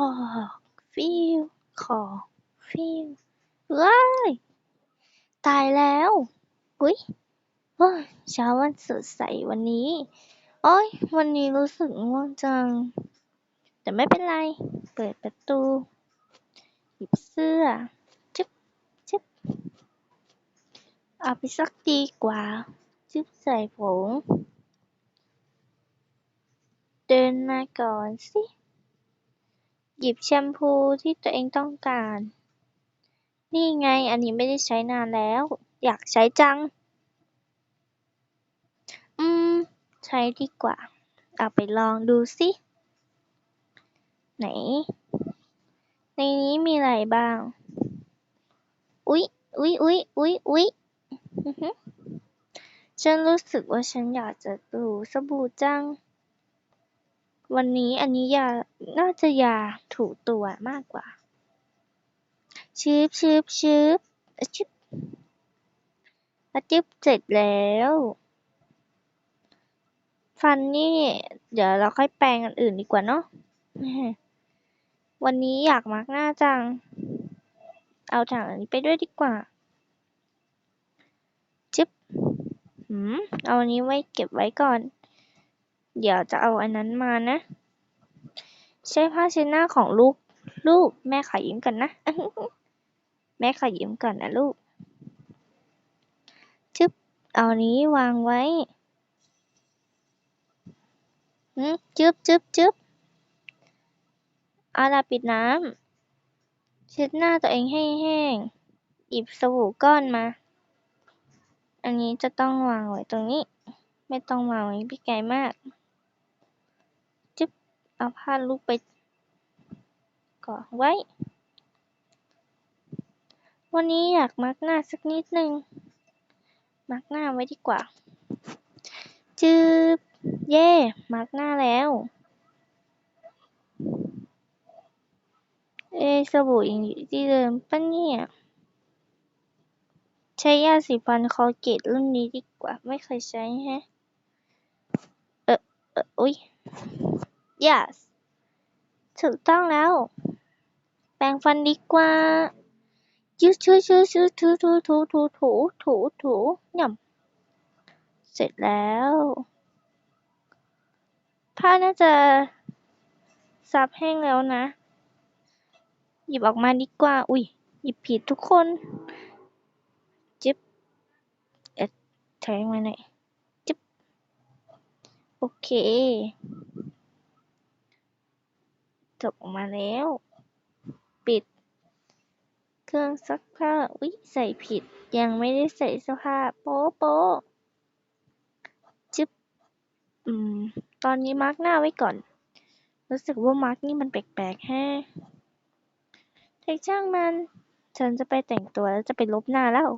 คอฟิวคอฟิวว้ายตายแล้วอุ้ยโอ้ยเช้าวันสดใสวันนี้โอ้ยวันนี้รู้สึกง่วงจัง แต่ไม่เป็นไร เปิดประตู หยิบเสื้อจึ๊บจึ๊บเอาไปซักดีกว่า จึ๊บใส่ผง เดินมาก่อนสิ หยิบแชมพูที่ตัวเองต้องการ นี่ไงอันนี้ไม่ได้ใช้นานแล้ว อยากใช้จัง อืม ใช้ดีกว่า เอาไปลองดูสิ ไหน ในนี้มีอะไรบ้าง อุ๊ย อุ๊ย อุ๊ย อุ๊ย อุ๊ยฉันรู้สึกว่าฉันอยากจะดูสบู่จัง วันนี้อันนี้ยา น่าจะยาถูตัวมากกว่า ชืบชืบชืบชึบอะจึบเสร็จแล้ว ฟันนี่ เดี๋ยวเราค่อยแปรงอันอื่นดีกว่าเนาะวันนี้อยากมาร์กหน้าจัง เอาถังอันนี้ไปด้วยดีกว่าจึ๊บ หืม เอาอันนี้ไว้เก็บไว้ก่อน เดี๋ยวจะเอาอันนั้นมานะ ใช้ผ้าเช็ดหน้าของลูก ลูก แม่ขอยืมก่อนนะ แม่ขอยืมก่อนนะลูกจึ๊บเอาอันนี้วางไว้จึ๊บจึ๊บจึ๊บเอาล่ะปิดน้ำเช็ดหน้าตัวเองให้แห้ง หยิบสบู่ก้อนมา อันนี้จะต้องวางไว้ตรงนี้ ไม่ต้องวางไว้พี่ไกลมาก เอาผ้าลูกไปก่อไว้ วันนี้อยากมาร์กหน้าสักนิดนึง มาร์กหน้าไว้ดีกว่าจึ๊บเย่ มาร์กหน้าแล้ว เอะสบู่ยังอยู่ที่เดิมปะเนี่ย ใช้ยาสีฟันคอเกตรุ่นนี้ดีกว่า ไม่เคยใช้แฮะ เออเอออุ๊ย yes ถูกต้องแล้ว แปรงฟันดีกว่ายืดชืดชืดชืดถูถูถูถูถูถูถูหย่ำเสร็จแล้ว ผ้าน่าจะซับแห้งแล้วนะ หยิบออกมาดีกว่า อุ๊ยหยิบผิดทุกคน จิ๊บ เอ๊ะแทงมาหน่อย จิ๊บ โอเค จบออกมาแล้ว ปิด เครื่องซักผ้า อุ๊ย ใส่ผิด ยังไม่ได้ใส่เสื้อผ้า โป๊ะโป๊ะจึ๊บ อืม ตอนนี้มาร์กหน้าไว้ก่อน รู้สึกว่ามาร์กนี่มันแปลกๆแฮะแต่ช่างมัน ฉันจะไปแต่งตัวแล้วจะไปลบหน้าแล้ว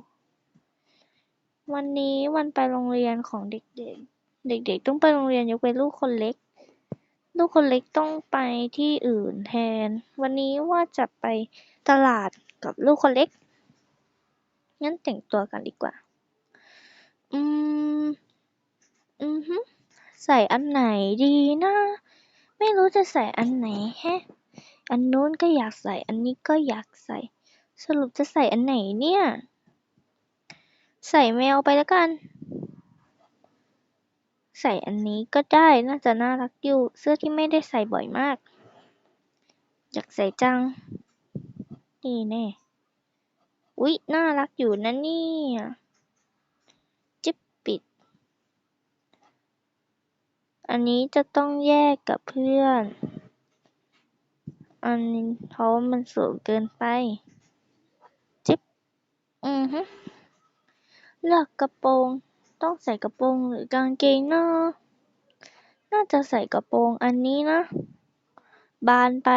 วันนี้วันไปโรงเรียนของเด็กๆ เด็กๆ ต้องไปโรงเรียนยกเว้นลูกคนเล็ก ลูกคนเล็กต้องไปที่อื่นแทน วันนี้ว่าจะไปตลาดกับลูกคนเล็ก งั้นแต่งตัวกันดีกว่า อืม อือฮึใส่อันไหนดีนะ ไม่รู้จะใส่อันไหนแฮะ อันนู้นก็อยากใส่ อันนี้ก็อยากใส่ สรุปจะใส่อันไหนเนี่ย ใส่แมวไปแล้วกัน ใส่อันนี้ก็ได้ น่าจะน่ารักอยู่ เสื้อที่ไม่ได้ใส่บ่อยมาก อยากใส่จัง นี่แน่ อุ๊ย น่ารักอยู่นะเนี่ย จิ๊บปิด อันนี้จะต้องแยกกับเพื่อน อันนี้เพราะว่ามันสูงเกินไป จิ๊บ อือฮึเลือกกระโปรง ต้องใส่กระโปรงหรือกางเกงนะน่าจะใส่กระโปรงอันนี้นะ บานไป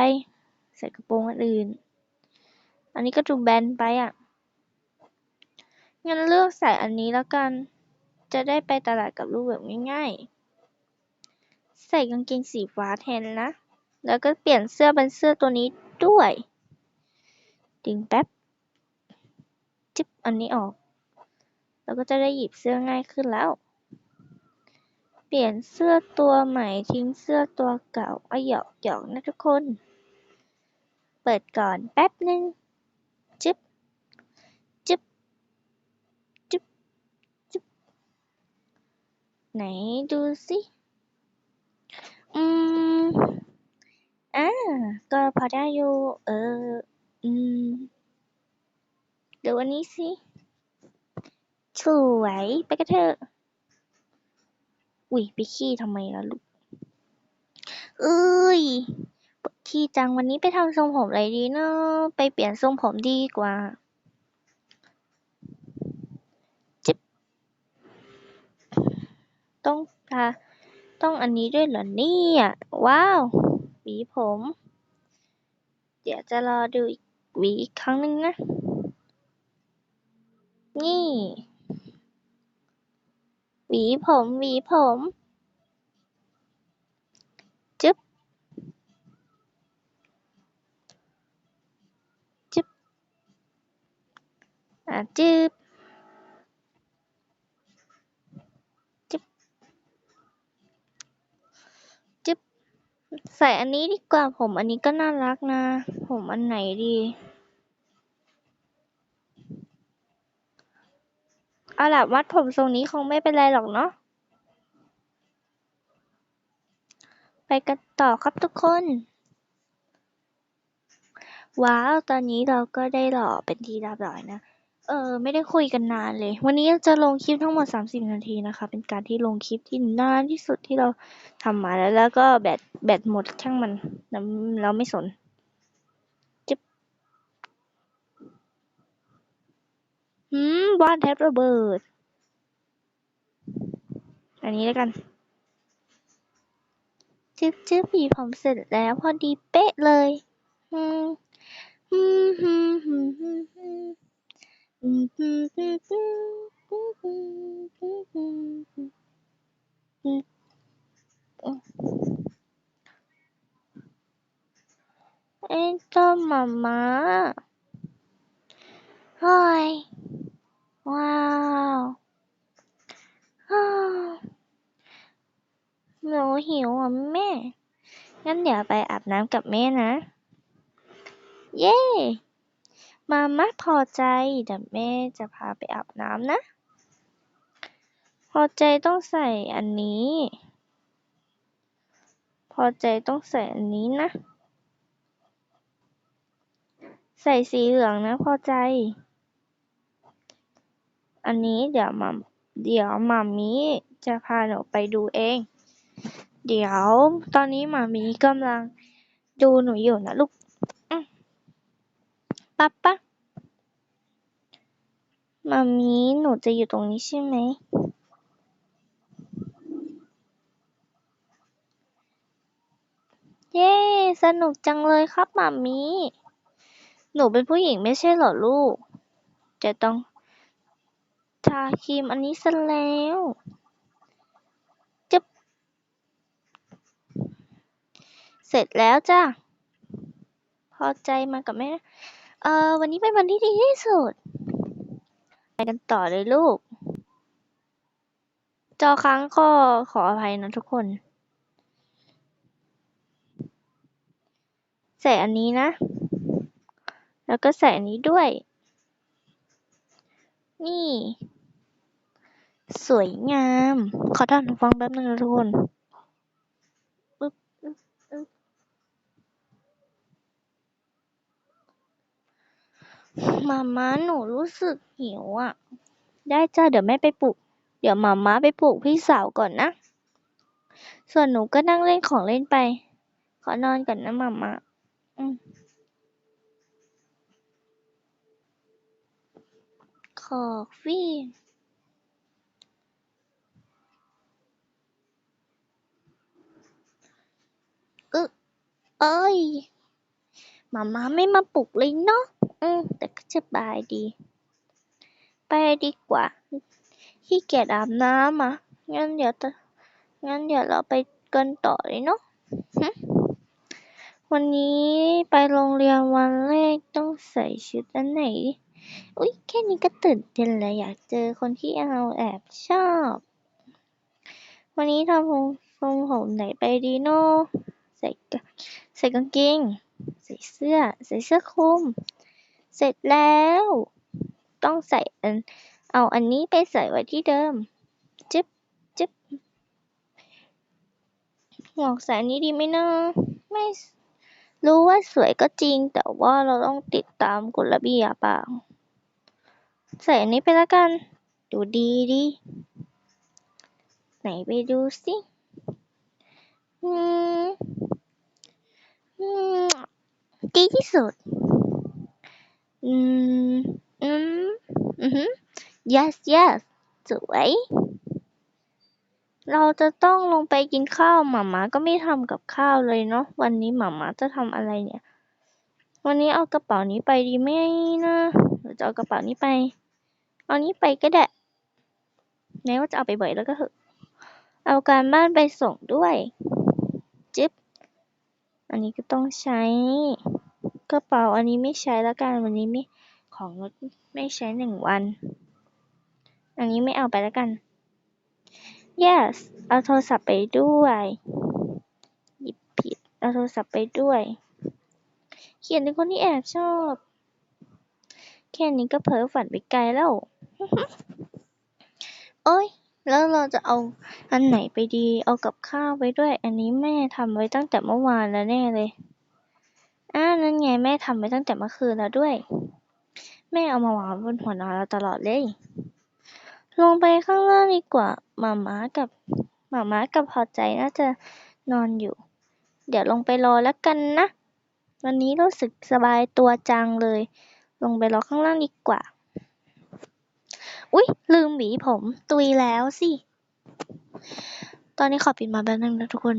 ใส่กระโปรงอันอื่น อันนี้ก็ดูแบนไปอะ งั้นเลือกใส่อันนี้แล้วกัน จะได้ไปตลาดกับลูกแบบง่ายๆ ใส่กางเกงสีฟ้าแทนนะ แล้วก็เปลี่ยนเสื้อเป็นเสื้อตัวนี้ด้วย ดึงแป๊บ จิ๊บอันนี้ออก แล้วก็จะได้หยิบเสื้อง่ายขึ้นแล้ว เปลี่ยนเสื้อตัวใหม่ทิ้งเสื้อตัวเก่าอะหยอกหยอกนะทุกคน เปิดก่อนแป๊บหนึ่งจึ๊บจึ๊บจึ๊บจึ๊บไหนดูสิอืมอ่าก็พอได้อยู่ เออ อืมเดี๋ยววันนี้สิ สวย ไปกันเถอะ อุ๊ยไปขี้ทำไมล่ะลูก เอ้ยปวดขี้จังวันนี้ไปทำทรงผมอะไรดีเนาะไปเปลี่ยนทรงผมดีกว่าจิบต้องทาต้องอันนี้ด้วยเหรอเนี่ย ว้าวหวีผม เดี๋ยวจะรอดูอีกหวีอีกครั้งหนึ่งนะนี่ หวีผมหวีผมจึ๊บจึ๊บอะจึ๊บจึ๊บจึ๊บใส่อันนี้ดีกว่าผมอันนี้ก็น่ารักนะ ผมอันไหนดี เอาล่ะ มัดผมทรงนี้คงไม่เป็นไรหรอกเนาะ ไปกันต่อครับทุกคน ว้าว ตอนนี้เราก็ได้หล่อเป็นทีเรียบร้อยนะ เออ ไม่ได้คุยกันนานเลย วันนี้จะลงคลิปทั้งหมด 30 นาทีนะคะ เป็นการที่ลงคลิปที่นานที่สุดที่เราทำมาแล้ว แล้วก็แบต แบตหมดช่างมัน เราไม่สน จึ๊บ หืมบ้านแทบระเบิด อันนี้แล้วกันจึ๊บจึ๊บหวีผมเสร็จแล้วพอดีเป๊ะเลยอืมอืมฮึมฮึมฮึมฮึมอืมฮึมฮึมฮึมฮึมอืมอืมเอ้ยเจ้าหมามา เฮ้ยว้าวอ้าวหนูหิวอะแม่ งั้นเดี๋ยวไปอาบน้ำกับแม่นะ เย้ มาม่าพอใจเดี๋ยวแม่จะพาไปอาบน้ำนะ พอใจต้องใส่อันนี้ พอใจต้องใส่อันนี้นะ ใส่สีเหลืองนะพอใจ อันนี้เดี๋ยวมัมเดี๋ยวมัมมี่จะพาหนูไปดูเอง เดี๋ยวตอนนี้มัมมี่กำลังดูหนูอยู่นะลูกอืมปั๊บปะมัมมี่หนูจะอยู่ตรงนี้ใช่ไหมเย้ สนุกจังเลยครับมัมมี่ หนูเป็นผู้หญิงไม่ใช่เหรอลูก จะต้อง ทาครีมอันนี้ซะแล้วจึ๊บเสร็จแล้วจ้ะพอใจมากับแม่ เอ่อวันนี้เป็นวันที่ดีที่สุด ไปกันต่อเลยลูก จอค้างก็ขออภัยนะทุกคน ใส่อันนี้นะ แล้วก็ใส่อันนี้ด้วย นี่ สวยงาม ขอท่านฟังแป๊บนึงนะทุกคนปึ๊บอึ๊บอึ๊บมาม่าหนูรู้สึกหิวอะ ได้จ้าเดี๋ยวแม่ไปปลุก เดี๋ยวมาม่าไปปลุกพี่สาวก่อนนะ ส่วนหนูก็นั่งเล่นของเล่นไป ขอนอนก่อนนะมาม่าอืม คอฟฟี่อึเอ้ยมาม่าไม่มาปลุกเลยเนาะ อืม แต่ก็สบายดี ไปดีกว่าขี้เกียจอาบน้ำอะ งั้นเดี๋ยวจะงั้นเดี๋ยวเราไปกันต่อเลยเนาะวันนี้ไปโรงเรียนวันแรกต้องใส่ชุดอันไหน อุ๊ย แค่นี้ก็ตื่นเต้นแล้วอยากเจอคนที่เราแอบชอบ วันนี้ทำผมทรงผมไหนไปดีเนาะใส่ใส่กางเกง ใส่เสื้อ ใส่เสื้อคลุม เสร็จแล้ว ต้องใส่อัน เอาอันนี้ไปใส่ไว้ที่เดิม จึ๊บจึ๊บหมวกส่อันนี้ดีไหมนะไม่รู้ว่าสวยก็จริง แต่ว่าเราต้องติดตามกฎระเบียบอะ ใส่อันนี้ไปแล้วกัน ดูดีดี ไหนไปดูสิอืมอืมดีที่สุด อืม อืม อือ yes yes สวย เราจะต้องลงไปกินข้าวหมามาก็ไม่ทำกับข้าวเลยเนาะ วันนี้หมามาจะทำอะไรเนี่ย วันนี้เอากระเป๋านี้ไปดีไหมนะหรือจะเอากระเป๋านี้ไป เอานี้ไปก็ได้แม้ว่าจะเอาไปบ่อยแล้วก็เถอะเอาการบ้านไปส่งด้วยจิ๊บอันนี้ก็ต้องใช้กระเป๋าอันนี้ไม่ใช้แล้วกันวันนี้ไม่ของงดไม่ใช้หนึ่งวัน อันนี้ไม่เอาไปแล้วกัน yes เอาโทรศัพท์ไปด้วยหยิบผิดเอาโทรศัพท์ไปด้วย เขียนถึงคนที่แอบชอบ แค่นี้ก็เพ้อฝันไปไกลแล้ว โอ๊ย แล้วเราจะเอาอันไหนไปดี เอากับข้าวไปด้วย อันนี้แม่ทำไว้ตั้งแต่เมื่อวานแล้วแน่เลยอ่านั่นไงแม่ทำไว้ตั้งแต่เมื่อคืนแล้วด้วย แม่เอามาวางบนหัวนอนเราตลอดเลย ลงไปข้างล่างดีกว่าหมาม้ากับหมาม้ากับพอใจน่าจะนอนอยู่ เดี๋ยวลงไปรอแล้วกันนะ วันนี้รู้สึกสบายตัวจังเลย ลงไปรอข้างล่างดีกว่า อุ๊ย ลืมหวีผม ตุยแล้วสิ ตอนนี้ขอปิดมาแป๊บนึงนะทุกคน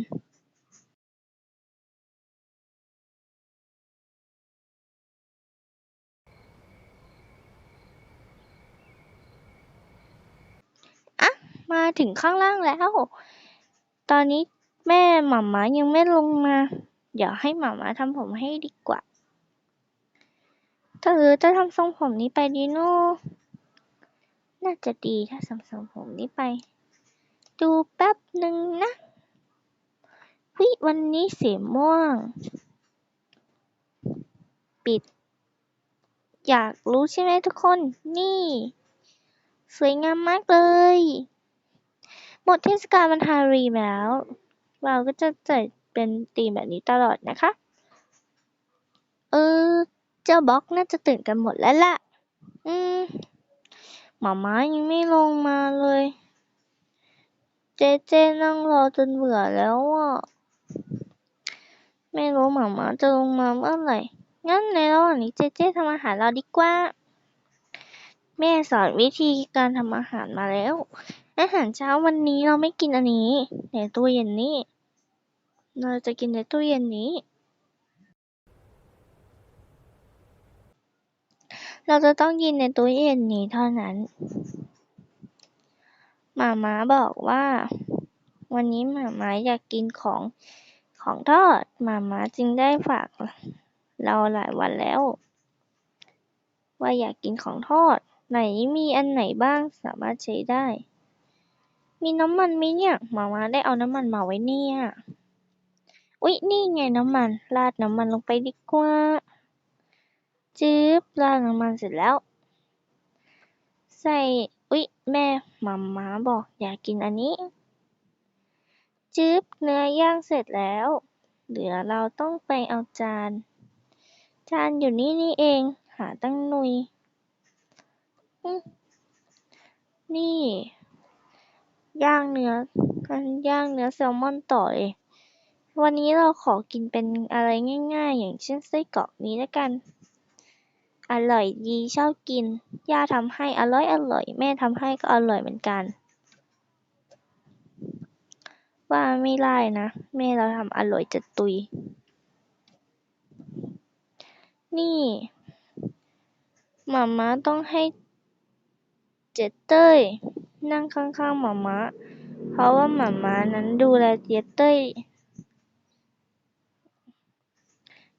อะมาถึงข้างล่างแล้ว ตอนนี้แม่หม่าม้ายังไม่ลงมา เดี๋ยวให้หม่าม้าทำผมให้ดีกว่าเออจะทำทรงผมนี้ไปดีเนาะ น่าจะดีถ้าทำทรงผมนี้ไป ดูแป๊บหนึ่งนะวิวันนี้สีม่วง ปิด อยากรู้ใช่ไหมทุกคน นี่ สวยงามมากเลย หมดเทศกาลวันฮารีแล้ว เราก็จะจัดเป็นธีมแบบนี้ตลอดนะคะ เออ เจ้าบล็อกน่าจะตื่นกันหมดแล้วล่ะ อืม หมาม้ายังไม่ลงมาเลย เจเจนั่งรอจนเบื่อแล้วอะ ไม่รู้หมาม้าจะลงมาเมื่อไหร่ งั้นในระหว่างนี้เจเจทำอาหารเราดีกว่า แม่สอนวิธีการทำอาหารมาแล้ว อาหารเช้าวันนี้เราไม่กินอันนี้ ในตู้เย็นนี้ เราจะกินในตู้เย็นนี้ เราจะต้องกินในตู้เย็นนี้เท่านั้นหมาม้าบอกว่า วันนี้หมาม้าอยากกินของของทอดหมาม้าจึงได้ฝาก เราหลายวันแล้ว ว่าอยากกินของทอด ไหนมีอันไหนบ้างสามารถใช้ได้ มีน้ำมันไหมเนี่ยหมาม้าได้เอาน้ำมันมาไว้เนี่ยอุ๊ยนี่ไงน้ำมัน ราดน้ำมันลงไปดีกว่า จึ๊บราดน้ำมันเสร็จแล้ว ใส่อุ๊ยแม่หมาม้าบอกอยากกินอันนี้ จึ๊บเนื้อย่างเสร็จแล้ว เหลือเราต้องไปเอาจาน จานอยู่นี่นี่เองหาตั้งหนุย นี่ ย่างเนื้อกันย่างเนื้อแซลมอนต่อเลยวันนี้เราขอกินเป็นอะไรง่ายๆ อย่างเช่นไส้กรอกนี้แล้วกัน อร่อยดี ชอบกิน ย่าทำให้อร่อยอร่อย แม่ทำให้ก็อร่อยเหมือนกัน ว่าไม่ได้นะ แม่เราทำอร่อยจะตุย นี่หมาม้าต้องให้เจเต้ยนั่งข้างๆหมาม้าเพราะว่าหมาม้านั้นดูแลเจเต้ย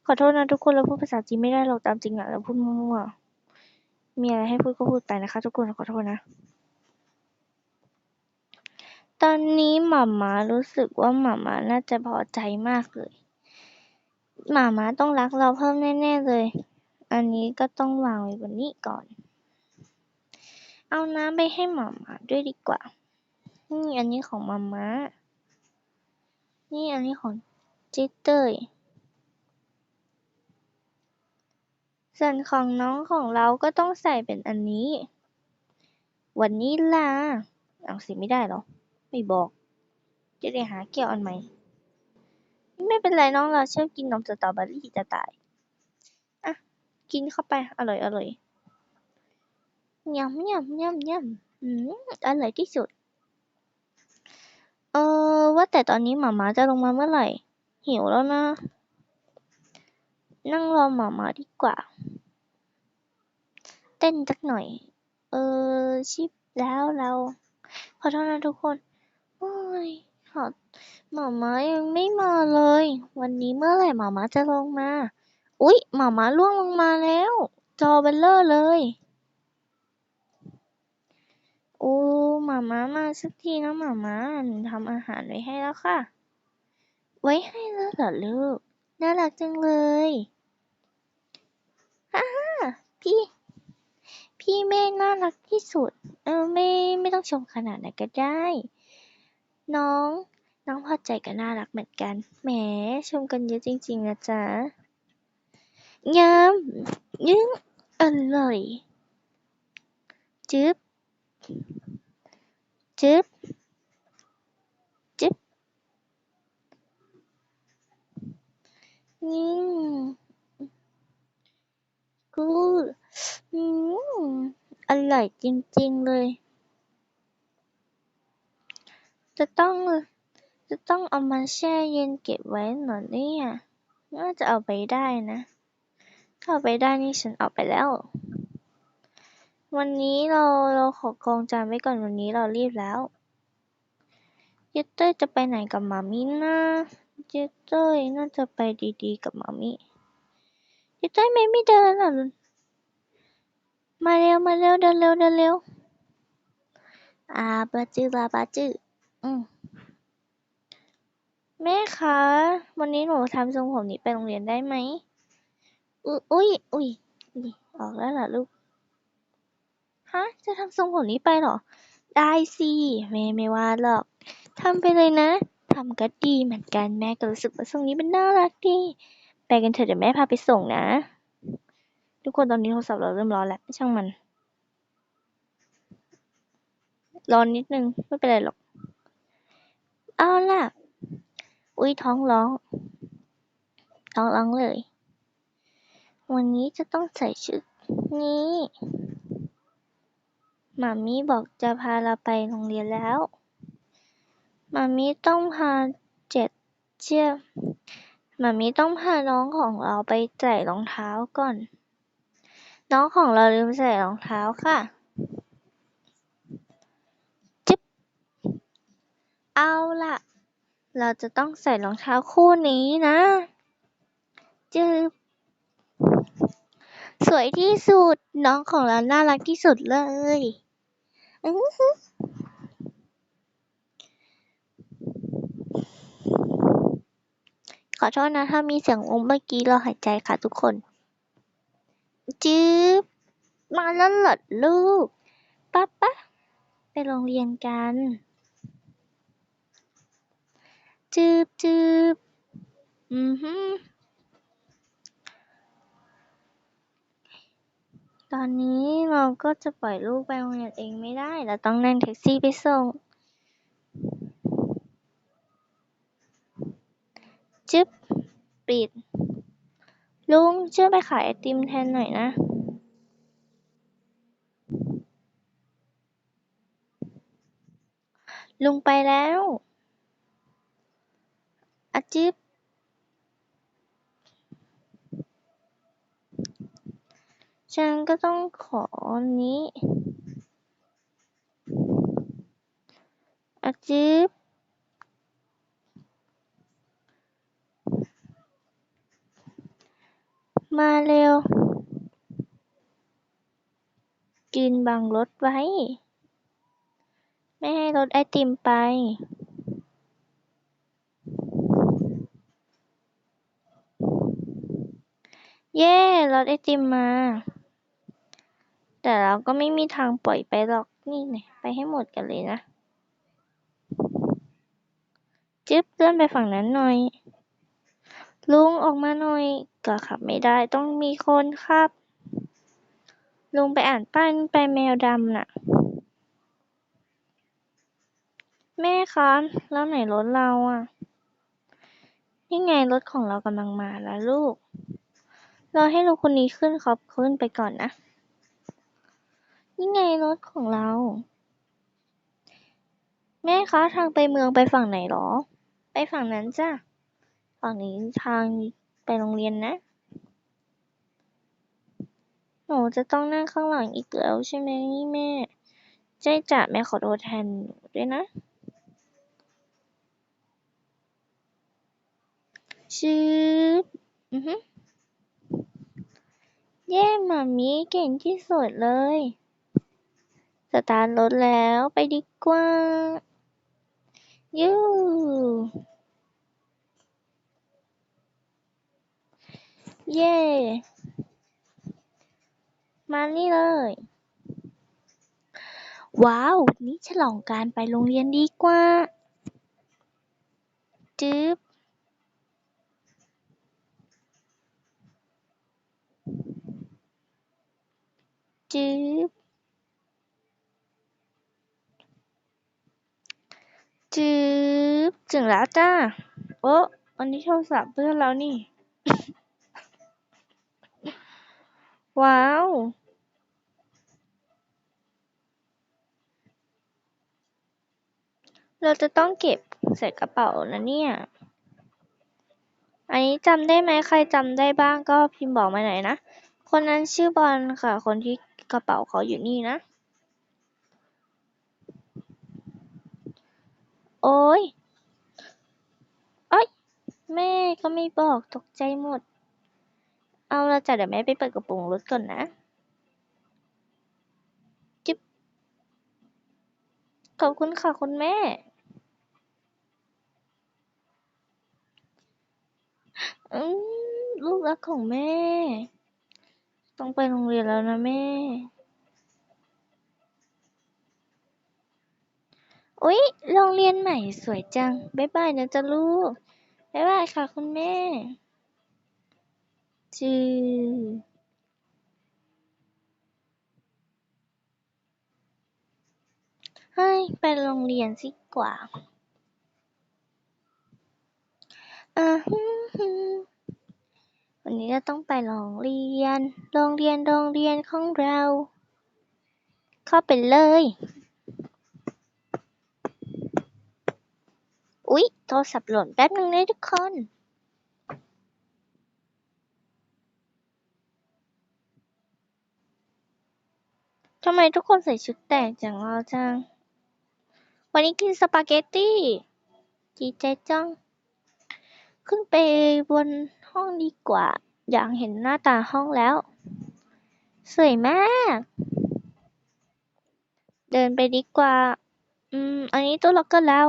ขอโทษนะทุกคน เราพูดภาษาจีนไม่ได้หรอกตามจริงอะเราพูดมั่วๆ มีอะไรให้พูดก็พูดไปนะคะ ทุกคนขอโทษนะ ตอนนี้หมามารู้สึกว่าหมามาน่าจะพอใจมากเลย หมามาต้องรักเราเพิ่มแน่ๆเลย อันนี้ก็ต้องวางไว้บนนี้ก่อน เอาน้ำไปให้หมามาด้วยดีกว่า นี่อันนี้ของมามานี่อันนี้ของเจ๊เต้ย ส่วนของน้องของเราก็ต้องใส่เป็นอันนี้ วันนี้ล่ะเอาสิไม่ได้หรอ ไม่บอก จะได้หาแก้วอันใหม่ ไม่เป็นไรน้องเราชอบกินนมสตรอเบอรี่จะตาย อะ กินเข้าไป อร่อยอร่อยยำยำยำยำอืมอร่อยที่สุด เออว่าแต่ตอนนี้หมามาจะลงมาเมื่อไหร่ หิวแล้วนะ นั่งรอหมามาดีกว่า เต้นสักหน่อย เออ ชิบแล้วเรา ขอโทษนะทุกคนโอ้ยขอหมามายังไม่มาเลย วันนี้เมื่อไหร่หมามาจะลงมา อุ๊ย หมามาล่วงลงมาแล้ว จอเบลเลอร์เลย โอ้หมามามาสักทีนะหมามาทำอาหารไว้ให้แล้วค่ะ ไว้ให้แล้วเหรอลูก น่ารักจังเลย ฮ่าฮ่าพี่ พี่แม่น่ารักที่สุด เออไม่ไม่ต้องชมขนาดนั้นก็ได้ น้อง น้องพอใจก็น่ารักเหมือนกัน แหม ชมกันเยอะจริงๆนะจ๊ะยำยึ้งอร่อย จึ๊บ จึ๊บ จึ๊บยิ่งกูดอืม อร่อยจริง ๆ เลย จะต้อง จะต้องเอามาแช่เย็นเก็บไว้เหรอเนี่ย น่าจะเอาไปได้นะ ถ้าเอาไปได้นี่ฉันเอาไปแล้ว วันนี้เราเราขอกองจานไว้ก่อนวันนี้เรารีบแล้วเจเต้ยจะไปไหนกับมามินะเจเต้ยน่าจะไปดีๆกับมามิเจเต้ยไม่ไม่เดินหรอ มาเร็ว มาเร็ว เดินเร็ว เดินเร็วอาบาจื้อบาบาจื้ออืมแม่คะ วันนี้หนูทำทรงผมนี้ไปโรงเรียนได้ไหม อุ๊ยอุ้ยอุ้ยอุ๊ยออกแล้วเหรอลูก ฮะ จะทำทรงผมนี้ไปเหรอ ได้สิแม่ไม่ว่าหรอกทำไปเลยนะทำก็ดีเหมือนกันแม่ก็รู้สึกว่าทรงนี้มันน่ารักดี ไปกันเถอะเดี๋ยวแม่พาไปส่งนะ ทุกคนตอนนี้โทรศัพท์เราเริ่มร้อนแล้วช่างมัน ร้อนนิดนึง ไม่เป็นไรหรอก เอาล่ะ อุ้ยท้องร้อง ท้องร้องเลย วันนี้จะต้องใส่ชุดนี้มามีบอกจะพาเราไปโรงเรียนแล้วมามีต้องพาเจ็ดเชือกหมามีต้องพาน้องของเราไปใส่รองเท้าก่อน น้องของเราลืมใส่รองเท้าค่ะจึ๊บ เอาล่ะ เราจะต้องใส่รองเท้าคู่นี้นะจึ๊บ สวยที่สุด น้องของเราน่ารักที่สุดเลยอือหือขอโทษนะ ถ้ามีเสียงลมเมื่อกี้เราหายใจค่ะทุกคน จึ๊บ มาแล้วเหรอลูกป๊าป๊าไปโรงเรียนกันจึ๊บจึ๊บอือหือตอนนี้เราก็จะปล่อยลูกไปโรงเรียนเองไม่ได้ เราต้องนั่งแท็กซี่ไปส่ง จึ๊บ ปิด ลุงช่วยไปขายไอติมแทนหน่อยนะลุงไปแล้วอะจึ๊บฉันก็ต้องขออันนี้อะจึ๊บ มาเร็ว ยืนบังรถไว้ ไม่ให้รถไอติมไป เย้รถไอติมมา แต่เราก็ไม่มีทางปล่อยไปหรอก นี่เนี่ยไปให้หมดกันเลยนะจึ๊บเลื่อนไปฝั่งนั้นหน่อย ลุงออกมาหน่อย ก็ขับไม่ได้ต้องมีคนขับ ลุงไปอ่านป้ายไปแมวดำน่ะ แม่คะแล้วไหนรถเราอะ นี่ไงรถของเรากำลังมาแล้วลูกรอให้ลูกคนนี้ขึ้นขอบขึ้นไปก่อนนะ นี่ไงรถของเรา แม่คะทางไปเมืองไปฝั่งไหนหรอ ไปฝั่งนั้นจ้ะ ฝั่งนี้ทาง ไปโรงเรียนนะ หนูจะต้องนั่งข้างหลังอีกแล้วใช่ไหมแม่ใช่จ้ะแม่ขอโทษแทนหนูด้วยนะ ชืบอือฮึเย้หมามีเก่งที่สุดเลย สตาร์ทรถแล้วไปดีกว่ายู เย้ มานี่เลย ว้าววันนี้ฉลองการไปโรงเรียนดีกว่า จึ๊บจึ๊บจึ๊บถึงแล้วจ้า โอ้อันนี้โทรศัพท์เพื่อนเรานี่ ว้าวเราจะต้องเก็บใส่กระเป๋านะเนี่ย อันนี้จำได้ไหมใครจำได้บ้างก็พิมพ์บอกมาหน่อยนะ คนนั้นชื่อบอลค่ะ คนที่กระเป๋าเขาอยู่นี่นะ โอ้ยเอ้ยแม่ก็ไม่บอกตกใจหมด เอาละจ้ะเดี๋ยวแม่ไปเปิดกระโปรงรถก่อนนะจิ๊บขอบคุณค่ะคุณแม่อืมลูกรักของแม่ ต้องไปโรงเรียนแล้วนะแม่ อุ๊ย โรงเรียนใหม่สวยจัง บ๊ายบายนะจ๊ะลูก บ๊ายบายค่ะคุณแม่ จือเฮ้ยไปโรงเรียนสิกว่าอ่าฮึฮึวันนี้เราต้องไปโรงเรียน โรงเรียน โรงเรียนของเรา เข้าไปเลย อุ๊ย โทรศัพท์หล่นแป๊บนึงนะทุกคน ทำไมทุกคนใส่ชุดแต่งจังเราจัง วันนี้กินสปาเกตตี้ดีใจจัง ขึ้นไปบนห้องดีกว่า อยากเห็นหน้าตาห้องแล้ว สวยมาก เดินไปดีกว่า อืม อันนี้ตู้ล็อกเกอร์เรา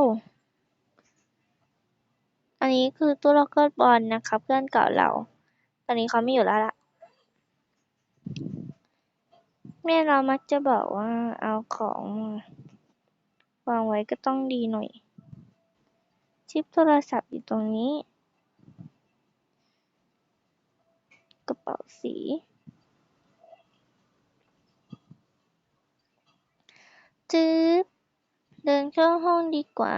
อันนี้คือตู้ล็อกเกอร์บอลนะคะเพื่อนเก่าเรา ตอนนี้เขาไม่อยู่แล้วล่ะ แม่เรามักจะบอกว่า เอาของมาวางไว้ก็ต้องดีหน่อย ชิปโทรศัพท์อยู่ตรงนี้ กระเป๋าสี จื๊บเดินเข้าห้องดีกว่า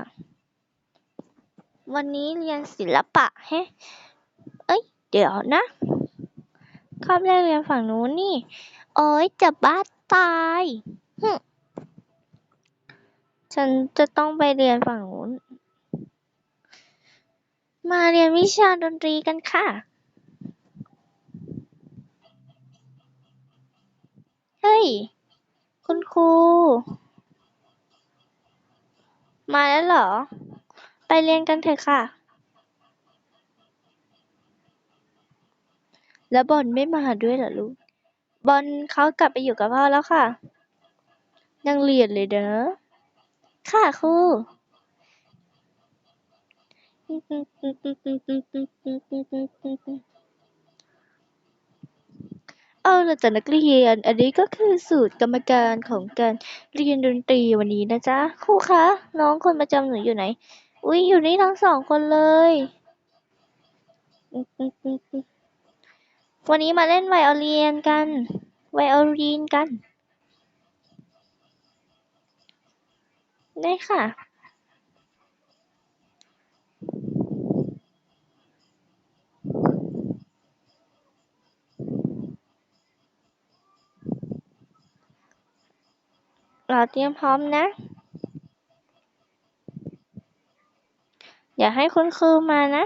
วันนี้เรียนศิลปะแฮะ เอ้ย เดี๋ยวนะ คาบแรกเรียนฝั่งนู้นนี่ โอ้ยจะบ้าตายฉันจะต้องไปเรียนฝั่งนู้น มาเรียนวิชาดนตรีกันค่ะ เฮ้ย คุณครู มาแล้วเหรอ ไปเรียนกันเถอะค่ะ แล้วบอลไม่มาด้วยเหรอลูก บอลเขากลับไปอยู่กับพ่อแล้วค่ะ ยังเรียนเลยเด้อ ค่ะครูเอาละจ้ะนักเรียน อันนี้ก็คือสูตรกรรมการของการเรียนดนตรีวันนี้นะจ๊ะครูคะน้องคนประจำหนูอยู่ไหน อุ๊ยอยู่นี่ทั้งสองคนเลย วันนี้มาเล่นไวโอลินกัน ไวโอลินกัน ได้ค่ะ เราเตรียมพร้อมนะ อย่าให้คุณครูมานะ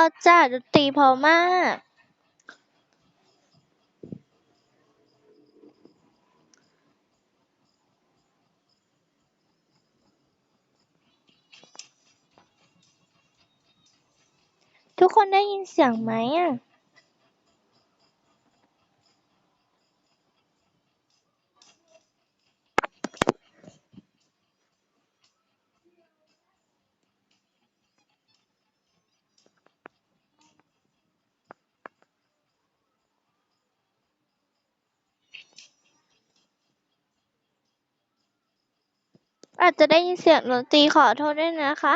เอาจ้าดนตรีพอมากทุกคนได้ยินเสียงไหมอะ อาจจะได้ยินเสียงดนตรีขอโทษด้วยนะคะ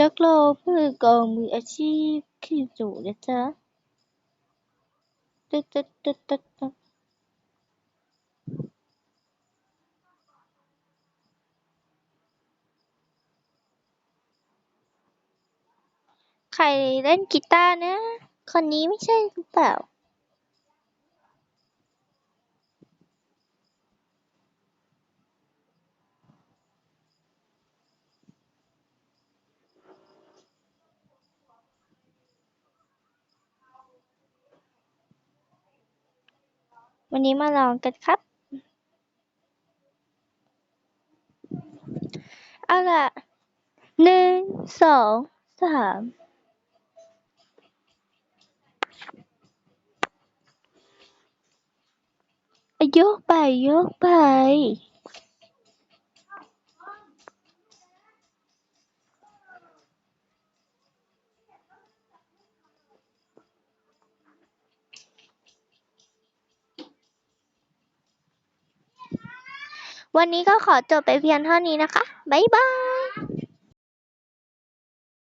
นักร้องเพื่อกองมืออาชีพคือหนูนะจ๊ะตึ๊ดตึ๊ดตึ๊ดตึ๊ดตึ๊ดใค รเล่นกีตาร์นะ คนนี้ไม่ใช่หรือเปล่าวันนี้มาลองกันครับ เอาละหนึ่ง สอง สาม โยกไปโยกไป วันนี้ก็ขอจบไปเพียงเท่านี้นะคะ บ๊ายบาย